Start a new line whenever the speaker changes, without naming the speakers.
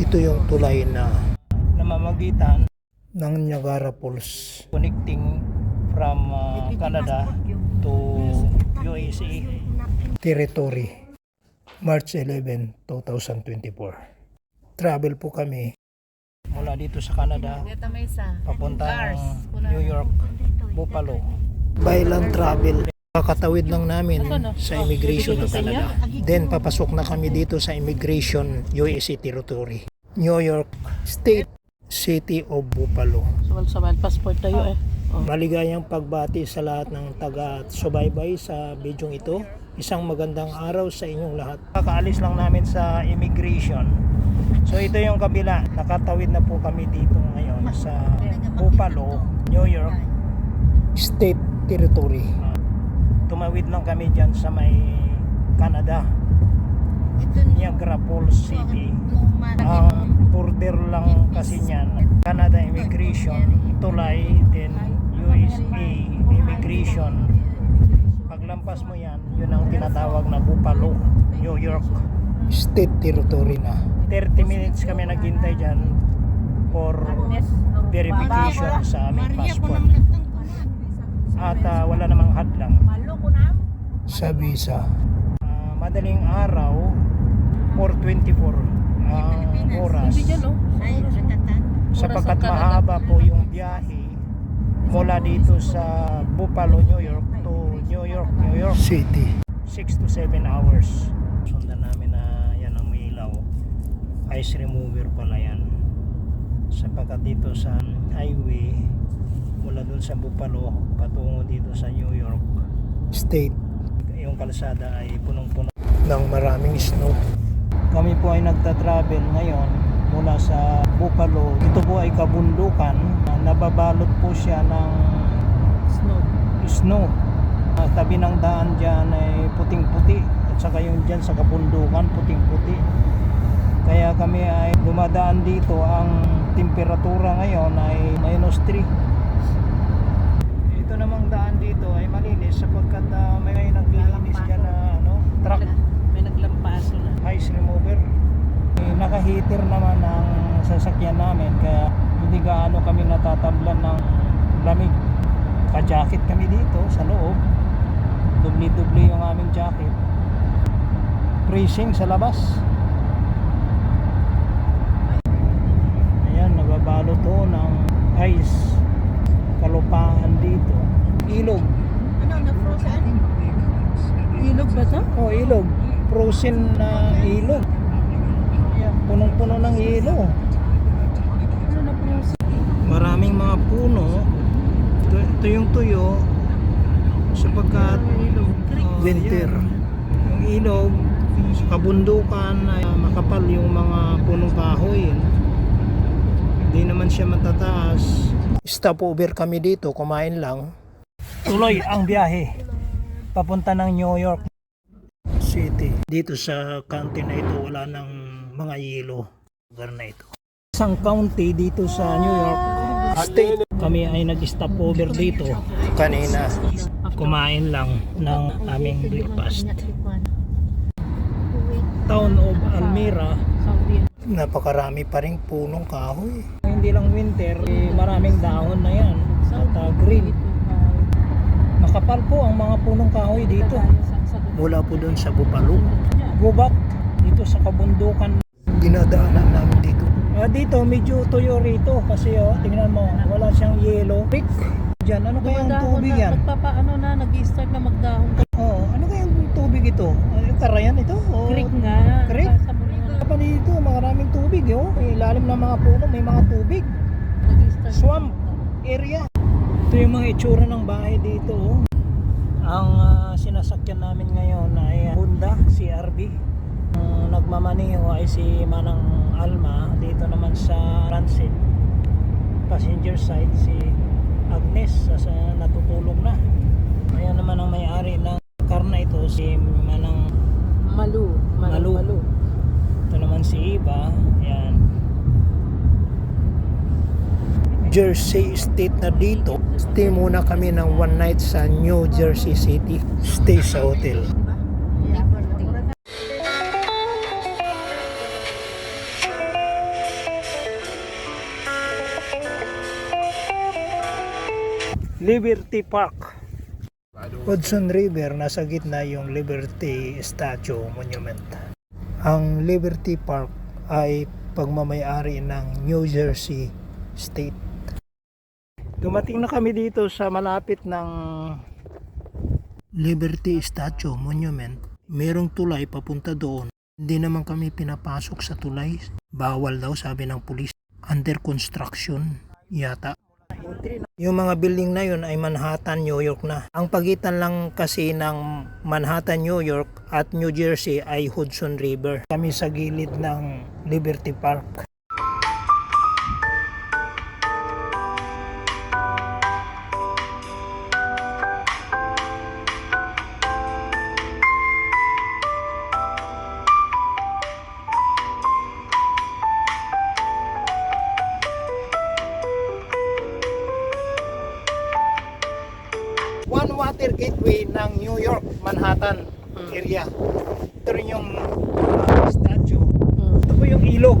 Ito yung tulay na
namamagitan
ng Niagara Falls.
connecting from uh, Canada to USA.
Territory. March 11, 2024. Travel po kami
Mula dito sa Canada, papuntang New York, Buffalo.
by land travel. Kakatawid lang namin sa immigration ng Canada. Then papasok na kami dito sa immigration USA territory. New York State City of Buffalo.
Sawal sawal passport tayo eh. Oh.
Maligayang pagbati sa lahat ng taga-subaybay sa bidyong ito. Isang magandang araw sa inyong lahat.
Kakaalis lang namin sa immigration. So ito yung kabila. Nakatawid na po kami dito ngayon sa Buffalo, New York.
State Territory.
Tumawid lang kami dyan sa may Canada, Niagara Falls City. Ang border lang kasi niyan, Canada Immigration, Tulay, then USA Immigration. Paglampas mo yan, yun ang tinatawag na Buffalo, New York.
State Territory na.
30 minutes kami naghintay dyan for verification sa aming passport. At ah, wala namang hadlang.
Sa visa.
Ah, madaling araw, 4.24 ang oras.
Hindi dyan oh.
Sapagkat mahaba po yung biyahe mula dito sa Buffalo, New York to New York, New York.
City.
6 to 7 hours. Sundan namin na yan ang may ilaw. Ice remover pala yan. Sapagkat dito sa highway mula dun sa Buffalo patungo dito sa New York
State
yung kalsada ay punong-puno.
ng maraming snow.
Kami po ay nagta-travel ngayon mula sa Buffalo. Ito po ay kabundukan. Nababalot po siya ng
Snow.
snow. Ah, tabi ng daan dyan ay puting-puti at saka yung dyan sa kabundukan puting-puti. Kaya kami ay dumadaan dito ang temperatura ngayon ay minus 3. Ito namang daan dito ay malinis sapagkat ah, may naglilinis dyan na ano, truck
May naglampaso na.
ice remover. Eh, Naka-heater naman ang sasakyan namin kaya hindi gaano kami natatablan ng lamig. Ka-jacket kami dito sa loob. Dubli-dubli yung aming jacket. Freezing sa labas. Ayan, nababalo to ng ice. Kalupahan dito. Ilog.
Ano na frozen? Ilog ba to?
Oh, ilog. Frozen na ilog. Yan, punong-puno ng ilo. Mga puno. Ito, ito yung tuyo. Sapagkat oh,
Winter.
Yung ilog, sa kabundukan, ay makapal yung mga punong kahoy. Hindi naman siya matataas.
Stopover kami dito, kumain lang.
Tuloy ang biyahe. Papunta ng New York.
City. Dito sa county na ito, wala ng mga yelo. Lugar na ito.
Isang county dito sa New York.
State.
Kami ay nag-stop over dito.
Kanina.
kumain lang ng aming breakfast. Town of Almira.
Napakarami pa rin punong kahoy.
hindi lang winter, eh, maraming dahon na yan at uh, green. Makapal po ang mga punong kahoy dito.
Mula po doon sa Bupalo.
Gubat dito sa kabundukan.
Dinadaanan namin dito.
Ah, dito medyo tuyo rito kasi oh, tingnan mo, wala siyang yellow. Pick. Diyan, ano kaya ang tubig yan?
Nagpapaano na, nag-start na magdahon.
Oh, ano kaya ang tubig ito? Ano, karayan ito? Oh,
Creek nga.
Creek?
Sa mga
Pa dito, maraming tubig oh. Ilalim ng mga puno, may mga tubig. swamp area. Ito yung mga itsura ng bahay dito. oh. Ang ah, sinasakyan namin ngayon ay Honda CRV. Ang nagmamaniho ay si Manang Alma dito naman sa transit passenger side si Agnes sa, natutulog na. Ayan naman ang may-ari ng car na ito si Manang
Malu.
Malu.
Malu.
ito naman si Iba. Ayan.
Jersey State na dito. Stay muna kami ng one night sa New Jersey City. Stay sa hotel.
Liberty Park.
Hudson River, nasa gitna yung Liberty Statue Monument. Ang Liberty Park ay pagmamayari ng New Jersey State.
Dumating na kami dito sa malapit ng
Liberty Statue Monument, merong tulay papunta doon. Hindi naman kami pinapasok sa tulay. Bawal daw sabi ng pulis. Under construction yata. Yung mga building na yun ay Manhattan, New York na. Ang pagitan lang kasi ng Manhattan, New York at New Jersey ay Hudson River. Kami sa gilid ng Liberty Park. outer gateway ng New York, Manhattan hmm. area. Ito rin yung uh, statue. Hmm. Ito po yung ilog.